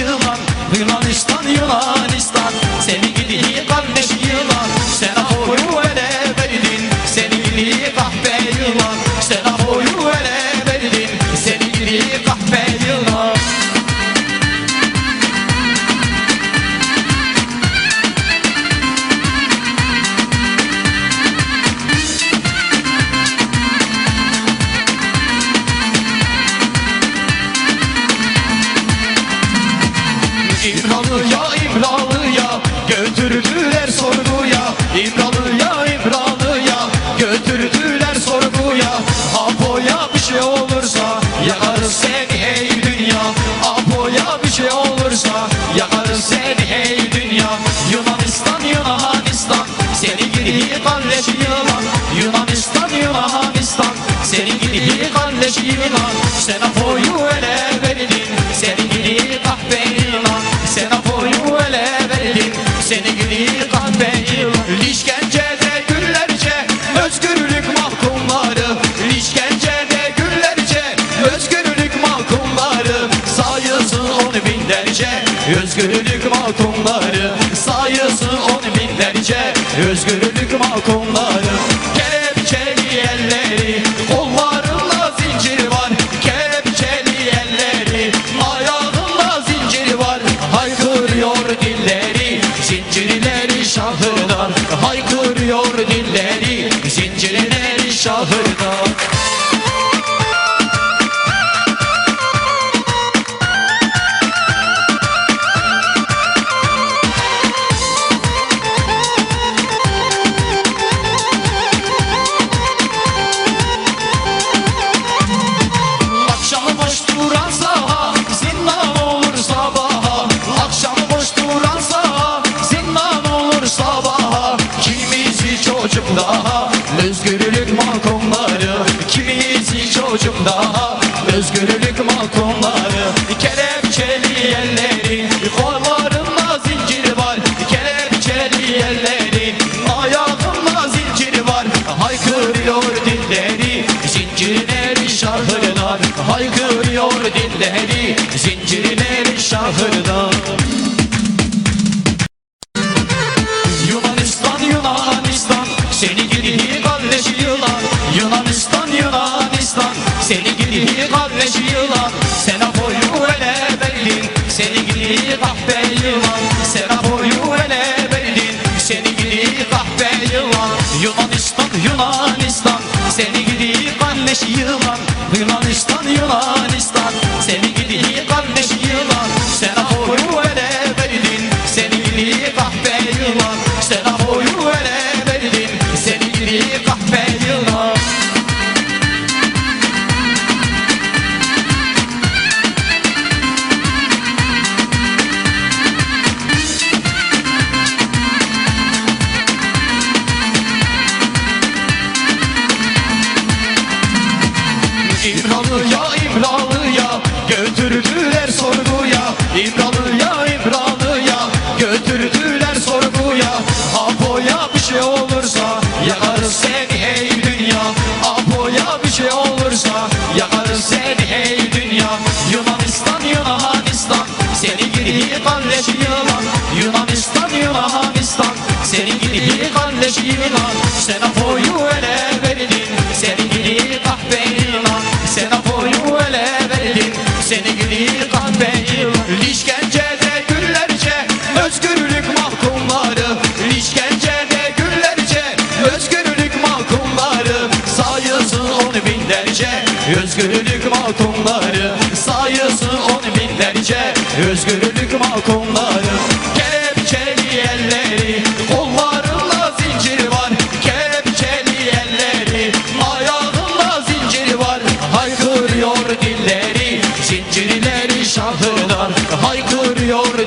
yılan Yunanistan Yunanistan. Seni Sen apoyu ele verdin Seni gidi kahve yılan Sen apoyu ele verdin Seni gidi kahve yılan İşkencede günlerce Özgürlük mahkumları İşkencede günlerce Özgürlük mahkumları Sayısın on binlerce. Özgürlük mahkumları Sayısın on binlerce Özgürlük mahkumları Seni gidi götürdüler sorguya İmralı'ya İmralı'ya. Götürdüler sorguya Apo'ya bir şey olursa yakarız seni hey dünya. Apo'ya bir şey olursa yakarız seni hey dünya. Yunanistan Yunanistan seni gidi kardeş yılan. Yunanistan Yunanistan seni gidi kardeş yılan. Sen özgürlük mahkumları Kelepçeli elleri kollarında zincir var Kelepçeli elleri ayağında zincir var Haykırıyor dilleri zincirleri şahırdan Haykırıyor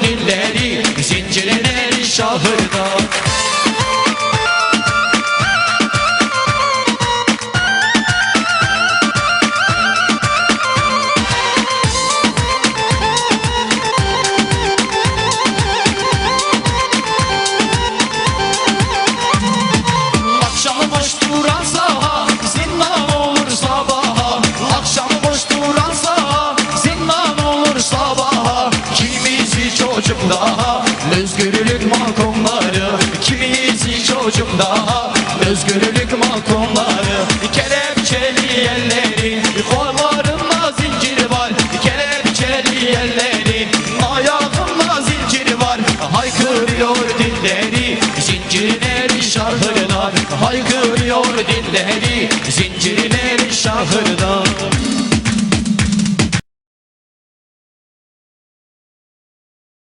Kelepçeli elleri Kollarında zincir var. Kelepçeli elleri Ayağında zincir var. Haykırıyor dilleri Zincirleri şahırdan Haykırıyor dilleri Zincirleri şahırdan